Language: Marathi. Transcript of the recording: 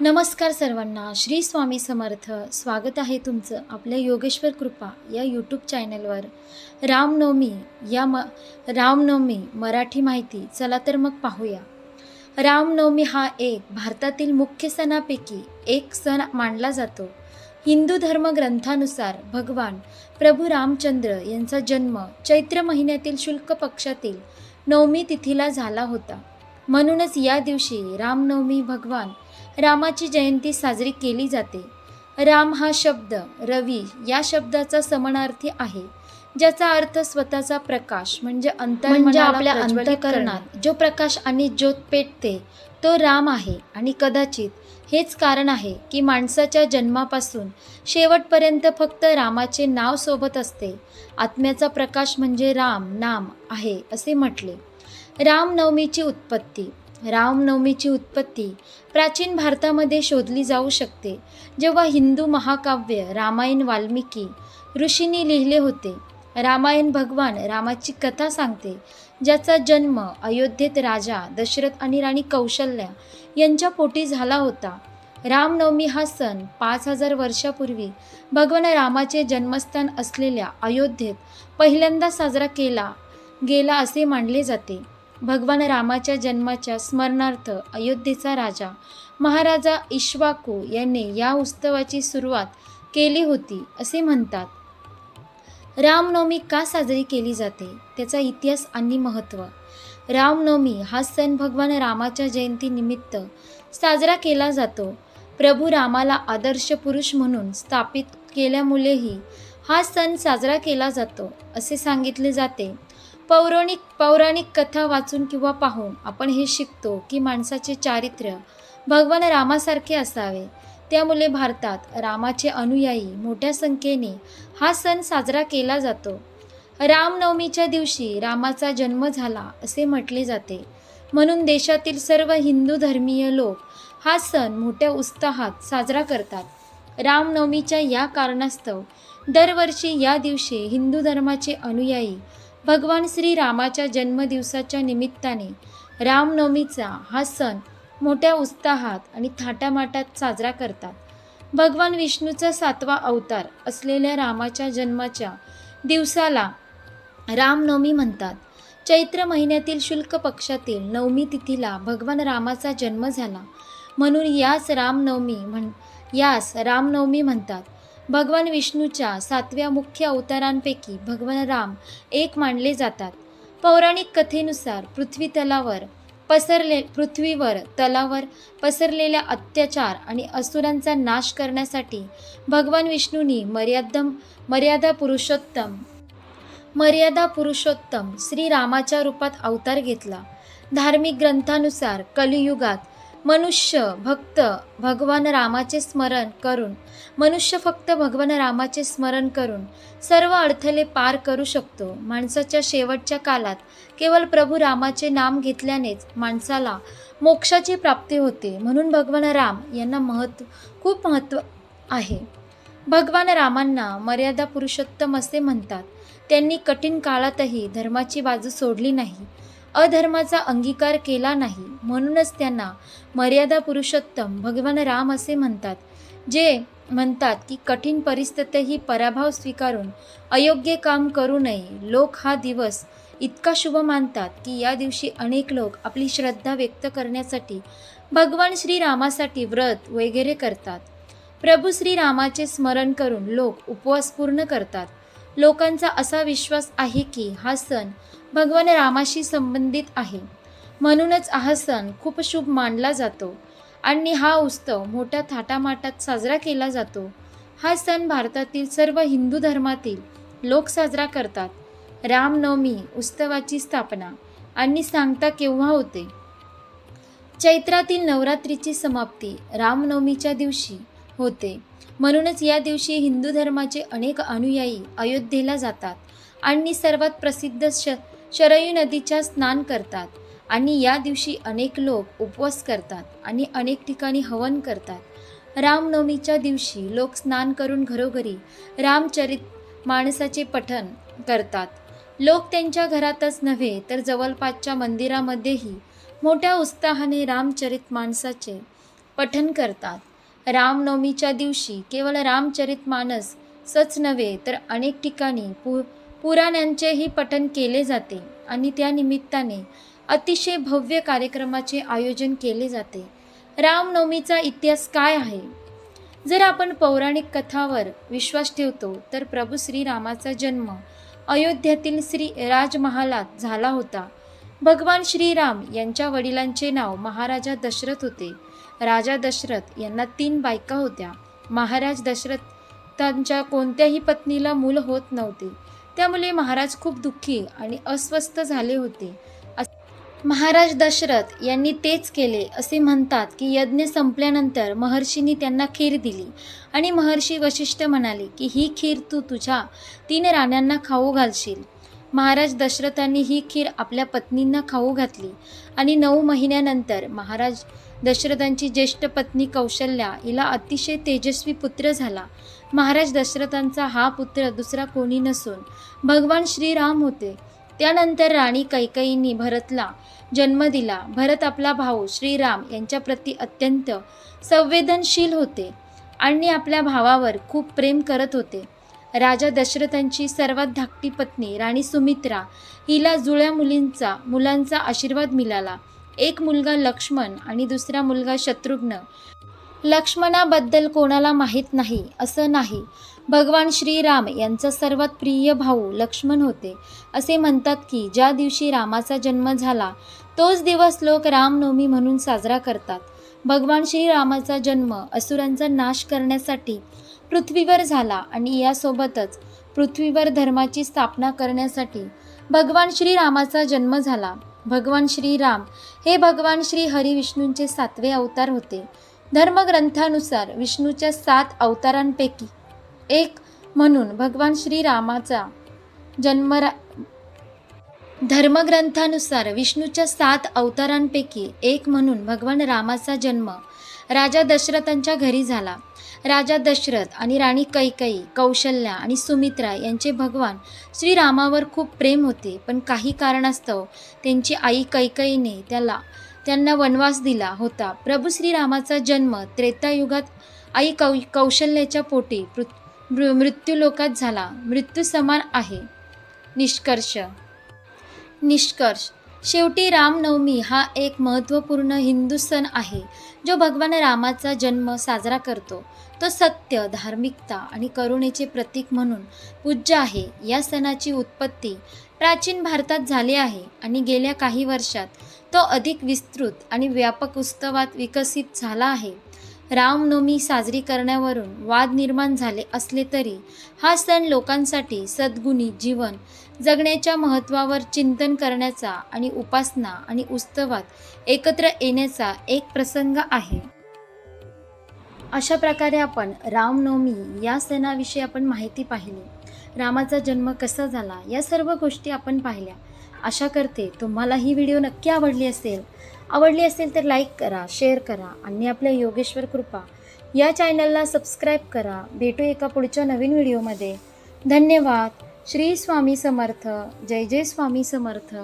नमस्कार सर्वांना श्री स्वामी समर्थ. स्वागत आहे तुमचं आपल्या योगेश्वर कृपा या यूट्यूब चॅनलवर रामनवमी या म रामनवमी मराठी माहिती चला तर मग पाहूया. रामनवमी हा एक भारतातील मुख्य सणापैकी एक सण मानला जातो. हिंदू धर्म ग्रंथानुसार भगवान प्रभू रामचंद्र यांचा जन्म चैत्र महिन्यातील शुल्क पक्षातील नवमी तिथीला झाला होता. म्हणूनच या दिवशी रामनवमी भगवान रामाची जयंती साजरी केली जाते. राम हा शब्द रवी या शब्दाचा समानार्थी आहे ज्याचा अर्थ स्वतःचा प्रकाश म्हणजे अंतर म्हणजे आपल्या अंतकरणात जो प्रकाश आणि ज्योत पेटते तो राम आहे आणि कदाचित हेच कारण आहे की माणसाच्या जन्मापासून शेवटपर्यंत फक्त रामाचे नाव सोबत असते. आत्म्याचा प्रकाश म्हणजे राम नाम आहे असे म्हटले. रामनवमीची उत्पत्ती. रामनवमीची उत्पत्ती प्राचीन भारतामध्ये शोधली जाऊ शकते. जेव्हा हिंदू महाकाव्य रामायण वाल्मिकी ऋषींनी लिहिले होते रामायण भगवान रामाची कथा सांगते ज्याचा जन्म अयोध्येत राजा दशरथ आणि राणी कौशल्या यांच्या पोटी झाला होता. रामनवमी हा सण पाच हजार वर्षापूर्वी भगवान रामाचे जन्मस्थान असलेल्या अयोध्येत पहिल्यांदा साजरा केला गेला असे मानले जाते. भगवान रामाच्या जन्माच्या स्मरणार्थ अयोध्येचा राजा महाराजा इश्वाकू यांनी या उत्सवाची सुरुवात केली होती असे म्हणतात. रामनवमी का साजरी केली जाते? त्याचा इतिहास आणि महत्त्व. रामनवमी हा सण भगवान रामाच्या जयंतीनिमित्त साजरा केला जातो. प्रभू रामाला आदर्श पुरुष म्हणून स्थापित केल्यामुळेही हा सण साजरा केला जातो असे सांगितले जाते. पौराणिक पौराणिक कथा वाचून किंवा पाहून आपण हे शिकतो की माणसाचे चारित्र्य भगवान रामासारखे असावे. त्यामुळे भारतात रामाचे अनुयायी मोठ्या संख्येने हा सण साजरा केला जातो. रामनवमीच्या दिवशी रामाचा जन्म झाला असे म्हटले जाते. म्हणून देशातील सर्व हिंदू धर्मीय लोक हा सण मोठ्या उत्साहात साजरा करतात. रामनवमीच्या या कारणास्तव दरवर्षी या दिवशी हिंदू धर्माचे अनुयायी भगवान श्रीरामाच्या जन्मदिवसाच्या निमित्ताने रामनवमीचा हा सण मोठ्या उत्साहात आणि थाटामाटात साजरा करतात. भगवान विष्णूचा सातवा अवतार असलेल्या रामाच्या जन्माच्या दिवसाला रामनवमी म्हणतात. चैत्र महिन्यातील शुल्क पक्षातील नवमी तिथीला भगवान रामाचा जन्म झाला. म्हणून यास रामनवमी म्हण यास रामनवमी म्हणतात. भगवान विष्णूच्या सातव्या मुख्य अवतारांपैकी भगवान राम एक मानले जातात. पौराणिक कथेनुसार पृथ्वी तलावर पसरले पृथ्वीवर तलावर पसरलेल्या अत्याचार आणि असुरांचा नाश करण्यासाठी भगवान विष्णूंनी मर्यादम मर्यादा पुरुषोत्तम मर्यादा पुरुषोत्तम श्रीरामाच्या रूपात अवतार घेतला. धार्मिक ग्रंथानुसार कलियुगात मनुष्य भक्त भगवान रामाचे स्मरण करून मनुष्य फक्त भगवान रामाचे स्मरण करून सर्व अडथळे पार करू शकतो. माणसाच्या शेवटच्या काळात केवळ प्रभू रामाचे नाम घेतल्यानेच माणसाला मोक्षाची प्राप्ती होते. म्हणून भगवान राम यांना महत्त्व खूप महत्त्व आहे. भगवान रामांना मर्यादा पुरुषोत्तम असे म्हणतात. त्यांनी कठीण काळातही धर्माची बाजू सोडली नाही. अधर्माचा अंगीकार केला नाही. म्हणूनच त्यांना मर्यादा पुरुषोत्तम भगवान राम असे म्हणतात जे म्हणतात की कठीण परिस्थितीही पराभव स्वीकारून अयोग्य काम करू नये. लोक हा दिवस इतका शुभ मानतात की या दिवशी अनेक लोक आपली श्रद्धा व्यक्त करण्यासाठी भगवान श्रीरामासाठी व्रत वगैरे करतात. प्रभू श्रीरामाचे स्मरण करून लोक उपवास पूर्ण करतात. लोकांचा असा विश्वास आहे की हा सण भगवान रामाशी संबंधित आहे. म्हणूनच हा सण खूप शुभ मानला जातो आणि हा उत्सव मोठ्या थाटामाटात साजरा केला जातो. हा सण भारतातील सर्व हिंदू धर्मातील लोक साजरा करतात. रामनवमी उत्सवाची स्थापना आणि सांगता केव्हा होते? चैत्रातील नवरात्रीची समाप्ती रामनवमीच्या दिवशी होते. म्हणूनच या दिवशी हिंदू धर्माचे अनेक अनुयायी अयोध्येला जातात आणि सर्वात प्रसिद्ध श शरयू नदीच्या स्नान करतात आणि या दिवशी अनेक लोक उपवास करतात आणि अनेक ठिकाणी हवन करतात. रामनवमीच्या दिवशी लोक स्नान करून घरोघरी रामचरित माणसाचे पठण करतात. लोक त्यांच्या घरातच नव्हे तर जवळपासच्या मंदिरामध्येही मोठ्या उत्साहाने रामचरित माणसाचे पठन करतात. रामनवमीच्या दिवशी केवळ रामचरित मानस सच नव्हे तर अनेक ठिकाणी पु पुराणांचेही पठन केले जाते आणि त्या निमित्ताने अतिशय भव्य कार्यक्रमाचे आयोजन केले जाते. रामनवमीचा इतिहास काय आहे? जर आपण पौराणिक कथावर विश्वास ठेवतो तर प्रभू श्रीरामाचा जन्म अयोध्यातील श्री राजमहालात झाला होता. भगवान श्रीराम यांच्या वडिलांचे नाव महाराजा दशरथ होते. राजा दशरथ यांना तीन बायका होत्या. महाराज दशरथांच्या कोणत्याही पत्नीला मूल होत नव्हते. त्यामुळे महाराज खूप दुःखी आणि अस्वस्थ झाले होते. महाराज दशरथ यांनी तेच केले असे म्हणतात की यज्ञ संपल्यानंतर महर्षींनी त्यांना खीर दिली आणि महर्षी वशिष्ठ म्हणाले की ही खीर तू तुझ्या तीन राण्यांना खाऊ घालशील. महाराज दशरथांनी ही खीर आपल्या पत्नींना खाऊ घातली आणि नऊ महिन्यानंतर महाराज दशरथांची ज्येष्ठ पत्नी कौशल्या हिला अतिशय तेजस्वी पुत्र झाला. महाराज दशरथांचा हा पुत्र दुसरा कोणी नसून भगवान श्रीराम होते. त्यानंतर राणी कैकईंनी भरतला जन्म दिला. भरत आपला भाऊ श्रीराम यांच्याप्रती अत्यंत संवेदनशील होते आणि आपल्या भावावर खूप प्रेम करत होते. राजा दशरथांची सर्वात धाकटी पत्नी राणी सुमित्रा हिला जुळ्या मुलींचा मुलांचा आशीर्वाद मिळाला. एक मुलगा लक्ष्मण आणि दुसरा मुलगा शत्रुघ्न. लक्ष्मणाबद्दल कोणाला माहीत नाही असं नाही. भगवान श्रीराम यांचा सर्वात प्रिय भाऊ लक्ष्मण होते. असे म्हणतात की ज्या दिवशी रामाचा जन्म झाला तोच दिवस लोक रामनवमी म्हणून साजरा करतात. भगवान श्रीरामाचा जन्म असुरांचा नाश करण्यासाठी पृथ्वीवर झाला आणि यासोबतच पृथ्वीवर धर्माची स्थापना करण्यासाठी भगवान श्रीरामाचा जन्म झाला. भगवान श्रीराम हे भगवान श्री हरिविष्णूंचे सातवे अवतार होते. धर्मग्रंथानुसार विष्णूच्या सात अवतारांपैकी एक म्हणून भगवान श्रीरामाचा जन्म रा धर्मग्रंथानुसार विष्णूच्या सात अवतारांपैकी एक म्हणून भगवान रामाचा जन्म राजा दशरथांच्या घरी झाला. राजा दशरथ आणि राणी कैकई कौशल्या आणि सुमित्रा यांचे भगवान श्रीरामावर खूप प्रेम होते. पण काही कारणास्तव त्यांची आई कैकईने त्याला त्यांना वनवास दिला होता. प्रभू श्रीरामाचा जन्म त्रेतायुगात आई कौ कौशल्याच्या पोटी मृ- मृत्यूलोकात झाला. मृत्यू समान आहे. निष्कर्ष. निष्कर्ष. शेवटी रामनवमी हा एक महत्त्वपूर्ण हिंदू सण आहे जो भगवान रामाचा जन्म साजरा करतो. तो सत्य धार्मिकता आणि करुणेचे प्रतीक म्हणून पूज्य आहे. या सणाची उत्पत्ती प्राचीन भारतात झाली आहे आणि गेल्या काही वर्षात तो अधिक विस्तृत आणि व्यापक उत्सवात विकसित झाला आहे. रामनवमी साजरी करण्यावरून वाद निर्माण झाले असले तरी हा सण लोकांसाठी सद्गुणी जीवन जगण्याच्या महत्त्वावर चिंतन करण्याचा आणि उपासना आणि उत्सवात एकत्र येण्याचा एक प्रसंग आहे. अशा प्रकारे आपण रामनवमी या सणाविषयी आपण माहिती पाहिली. रामाचा जन्म कसा झाला या सर्व गोष्टी आपण पाहिल्या. आशा करते तुम्हाला ही व्हिडिओ नक्की आवडली असेल. आवडली असेल तर लाईक करा शेअर करा आणि आपल्या योगेश्वर कृपा या चॅनलला सबस्क्राईब करा. भेटू एका पुढच्या नवीन व्हिडिओमध्ये. धन्यवाद. श्री स्वामी समर्थ. जय जय स्वामी समर्थ.